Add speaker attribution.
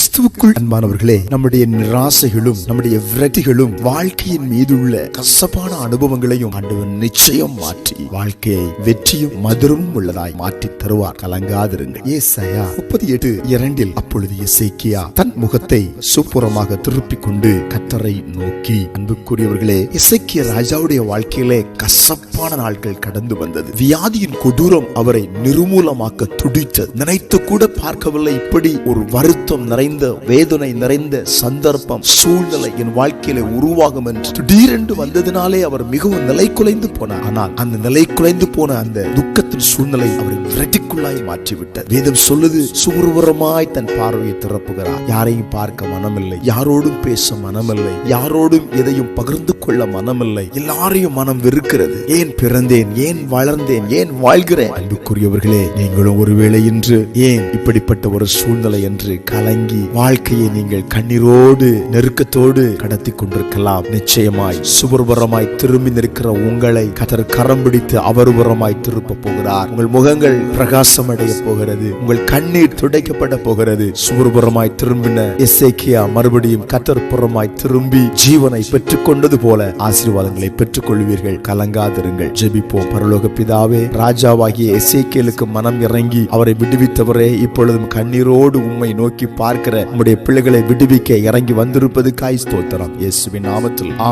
Speaker 1: கிறிஸ்துவுக்குள் அன்பானவர்களே நம்முடைய நிராசைகளும் நம்முடைய விரட்டிகளும் வாழ்க்கையின் மீது உள்ள கசப்பான அனுபவங்களையும் ஆண்டவர் நிச்சயம் மாற்றி வாழ்க்கையை வெற்றியும் மதுரமும் உள்ளதாய் மாற்றி தருவார். கலங்காதிருங்கள். ஏசாயா முப்பத்தி எட்டு இரண்டில் அப்பொழுது இசைக்கியா தன் முகத்தை சுப்புறமாக திருப்பிக் கொண்டு கத்தரை நோக்கி அன்புக்குரியவர்களே இசைக்கிய ராஜாவுடைய வாழ்க்கையிலே கசப்பான நாட்கள் கடந்து வந்தது. வியாதியின் கொடூரம் அவரை நிர்மூலமாக்க துடித்தது. நினைத்து கூட பார்க்கவில்லை. இப்படி ஒரு வருத்தம் நிறைந்த வேதனை நிறைந்த சந்தர்ப்பம் சூழ்நிலை என் வாழ்க்கையில உருவாகும் என்று திடீரென்று வந்ததினாலே அவர் மிகவும் நிலை குலைந்து போனார். ஆனால் அந்த நிலை குலைந்து போன அந்த துக்கத்தின் சூழ்நிலை அவரை விரட்டிக்குள்ளாய் மாற்றிவிட்டார் வேதம் சொல்லுது சுகுருவரமாய் தன் பார்வையை திறப்புகிறார். யாரையும் பார்க்க மனமில்லை. யாரோடும் பேச மனமில்லை. யாரோடும் எதையும் பகிர்ந்து கொள்ள மனமில்லை. எல்லாரையும் மனம் வெறுக்கிறது. ஏன் பிறந்தேன்? ஏன் வளர்ந்தேன்? ஏன் வாழ்கிறேன்? அன்புக்குரியவர்களே நீங்களும் ஒருவேளை இன்று ஏன் இப்படிப்பட்ட ஒரு சூழ்நிலை என்று கலங்கி வாழ்க்கையை நீங்கள் கண்ணீரோடு நெருக்கத்தோடு கடத்தி கொண்டிருக்கலாம் நிச்சயமாய் சுபர்வரமாய் திரும்பி நிற்கிற உங்களை கதர் கரம் பிடித்து அவர்புறமாய் திருப்ப போகிறார். உங்கள் முகங்கள் பிரகாசம் அடைய போகிறது. உங்கள் கண்ணீர் துடைக்கப்பட போகிறது. சுபர்புறமாய் திரும்பின எஸ்ஏக்கியா மறுபடியும் கத்தர் புறமாய் திரும்பி ஜீவனை பெற்றுக்கொண்டது போல ஆசீர்வாதங்களை பெற்றுக் கொள்வீர்கள் கலங்காதிருங்கள். ஜெபிப்போம். பரலோக பிதாவே ராஜாவாகிய எசேக்கியலுக்கு மனம் இறங்கி அவரை விடுவித்தவரே இப்பொழுதும் கண்ணீரோடு உம்மை நோக்கி இருக்கிற உம்முடைய பிள்ளைகளை விடுவிக்க இறங்கி வந்திருப்பது காய் ஸ்தோத்திரம். இயேசுவின் நாமத்தில். ஆம்